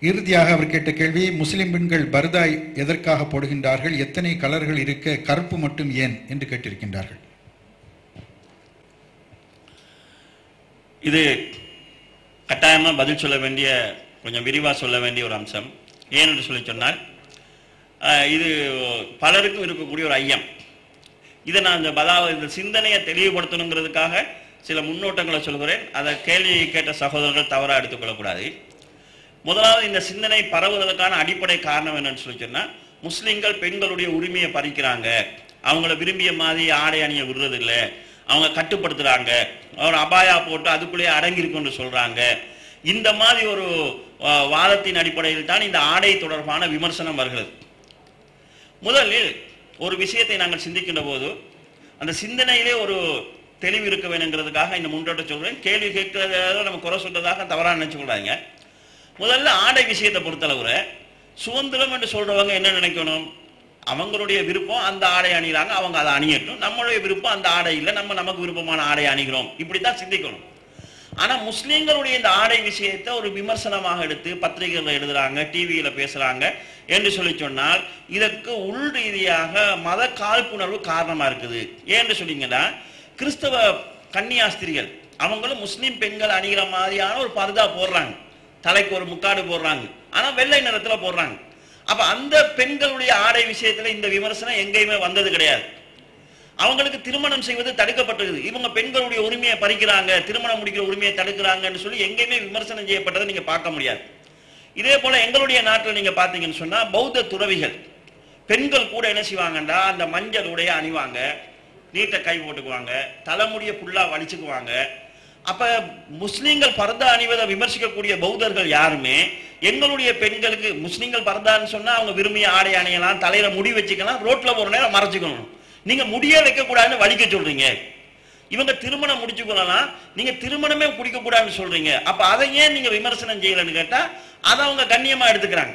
இறுதியாக அவர் கேட்ட கேள்வி முஸ்லிம் பெண்கள் பர்தாய் எதற்காக போடுகின்றார்கள்? எத்தனை கலர்கள் இருக்க? கருப்பு மட்டும் ஏன்? என்று கேட்டிருக்கின்றார்கள். இது கட்டாயமாக பதில் சொல்ல வேண்டிய கொஞ்சம் விரிவாக சொல்ல வேண்டிய ஒரு அம்சம். ஏன் என்று சொல்லி சொன்னால் இது பலருக்கும் இருக்கக்கூடிய ஒரு ஐயம். இதை நான் இந்த அதாவது இந்த சிந்தனையை தெளிவுபடுத்தணுங்கிறதுக்காக சில முன்னோட்டங்களை சொல்கிறேன். அதை கேள்வி கேட்ட சகோதரர்கள் தவறாக எடுத்துக்கொள்ளக்கூடாது. முதலாவது இந்த சிந்தனை பரவுவதற்கான அடிப்படை காரணம் என்னன்னு சொல்லி சொன்னால் முஸ்லிம்கள் பெண்களுடைய உரிமையை பறிக்கிறாங்க. அவங்கள விரும்பிய மாதிரி ஆடை அணிய விடுறதில்ல. அவங்க கட்டுப்படுத்துறாங்க. ஒரு அபாயா போட்டு அதுக்குள்ளேயே அடங்கியிருக்குன்னு சொல்றாங்க. இந்த மாதிரி ஒரு வாதத்தின் அடிப்படையில் தான் இந்த ஆடை தொடர்பான விமர்சனம் வருகிறது. முதலில் ஒரு விஷயத்தை நாங்கள் சிந்திக்கின்ற போது அந்த சிந்தனையிலே ஒரு தெளிவு இருக்க வேணுங்கிறதுக்காக இந்த முன்னோட்ட சொல்றேன். கேள்வி கேட்கறத நம்ம குறை சொல்றதாக தவறாக நினைச்சுக்கூடாங்க முதல்ல ஆடை விஷயத்தை பொறுத்தளவுல சுதந்திரம் என்று சொல்றவங்க என்ன நினைக்கணும்? அவங்களுடைய விருப்பம் அந்த ஆடை அணிகிறாங்க அவங்க அதை அணியட்டும். நம்மளுடைய விருப்பம் அந்த ஆடை இல்லை நம்ம நமக்கு விருப்பமான ஆடை அணிகிறோம். இப்படித்தான் சிந்திக்கணும். ஆனா முஸ்லீம்களுடைய இந்த ஆடை விஷயத்தை ஒரு விமர்சனமாக எடுத்து பத்திரிகைகள் எழுதுறாங்க டிவியில பேசுறாங்க என்று சொல்லி சொன்னால் இதற்கு உள் ரீதியாக மத காழ்ப்புணர்வு காரணமா இருக்குது. ஏன்னு சொன்னீங்கன்னா கிறிஸ்தவ கன்னியாஸ்திரிகள் அவங்களும் முஸ்லீம் பெண்கள் அணிகிற மாதிரியான ஒரு பர்தா போடுறாங்க. தலைக்கு ஒரு முக்காடு போடுறாங்க. ஆனா வெள்ளை நிறத்துல போடுறாங்க. அப்ப அந்த பெண்களுடைய ஆடை விஷயத்துல இந்த விமர்சனம் எங்கேயுமே வந்தது கிடையாது. அவங்களுக்கு திருமணம் செய்வது தடுக்கப்பட்டது. இவங்க பெண்களுடைய உரிமையை பறிக்கிறாங்க திருமணம் முடிக்கிற உரிமையை தடுக்கிறாங்கன்னு சொல்லி எங்கேயுமே விமர்சனம் செய்யப்பட்டதை நீங்க பார்க்க முடியாது. இதே போல எங்களுடைய நாட்டில் நீங்க பார்த்தீங்கன்னு சொன்னா பௌத்த துறவிகள் பெண்கள் கூட என்ன செய்வாங்கன்றா அந்த மஞ்சள் உடைய அணிவாங்க நீட்ட கை போட்டுக்குவாங்க தலைமுடிய ஃபுல்லாக வலிச்சுக்குவாங்க அப்ப முஸ்லீம்கள் பரதா அணிவதை விமர்சிக்கக்கூடிய பௌத்தர்கள் யாருமே? எங்களுடைய பெண்களுக்கு முஸ்லீம்கள் பரதான்னு சொன்னா அவங்க விரும்பிய ஆடை அணியலாம் தலையில முடி வச்சுக்கலாம் ரோட்ல ஒரு நேரம் மறைச்சுக்கணும். நீங்க முடியே வைக்க கூடாதுன்னு வலிக்க சொல்றீங்க. இவங்க திருமணம் முடிச்சு கொள்ளலாம். நீங்க திருமணமே குடிக்க கூடாதுன்னு சொல்றீங்க. அப்ப அதை ஏன் நீங்க விமர்சனம் செய்யலன்னு கேட்டா அதை அவங்க கண்ணியமா எடுத்துக்கிறாங்க.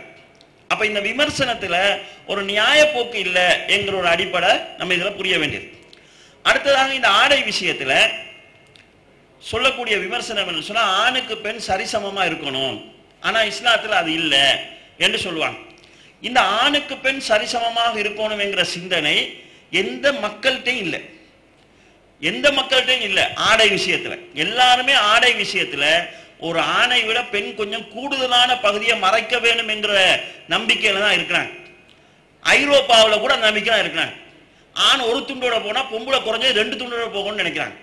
அப்ப இந்த விமர்சனத்துல ஒரு நியாயப்போக்கு இல்லை என்கிற ஒரு அடிப்படை நம்ம இதுல புரிய வேண்டியது. அடுத்ததாக இந்த ஆடை விஷயத்துல சொல்லக்கூடிய விமர்சனம் என்ன சொன்னால் ஆணுக்கு பெண் சரிசமமாக இருக்கணும். ஆனால் இஸ்லாத்தில் அது இல்லை என்று சொல்லுவாங்க. இந்த ஆணுக்கு பெண் சரிசமமாக இருக்கணும் என்கிற சிந்தனை எந்த மக்கள்கிட்டையும் இல்லை. எந்த மக்கள்கிட்டையும் இல்லை. ஆடை விஷயத்தில். எல்லாருமே ஆடை விஷயத்தில் ஒரு ஆணை விட பெண் கொஞ்சம் கூடுதலான பகுதியை மறைக்க வேண்டும் என்கிற நம்பிக்கையில தான் இருக்கிறாங்க. ஐரோப்பாவில் கூட நம்பிக்கை தான் இருக்கிறாங்க. ஆண் ஒரு துண்டோட போனால் பொம்பளை குறைஞ்சது ரெண்டு துண்டோட போகணும்னு நினைக்கிறாங்க.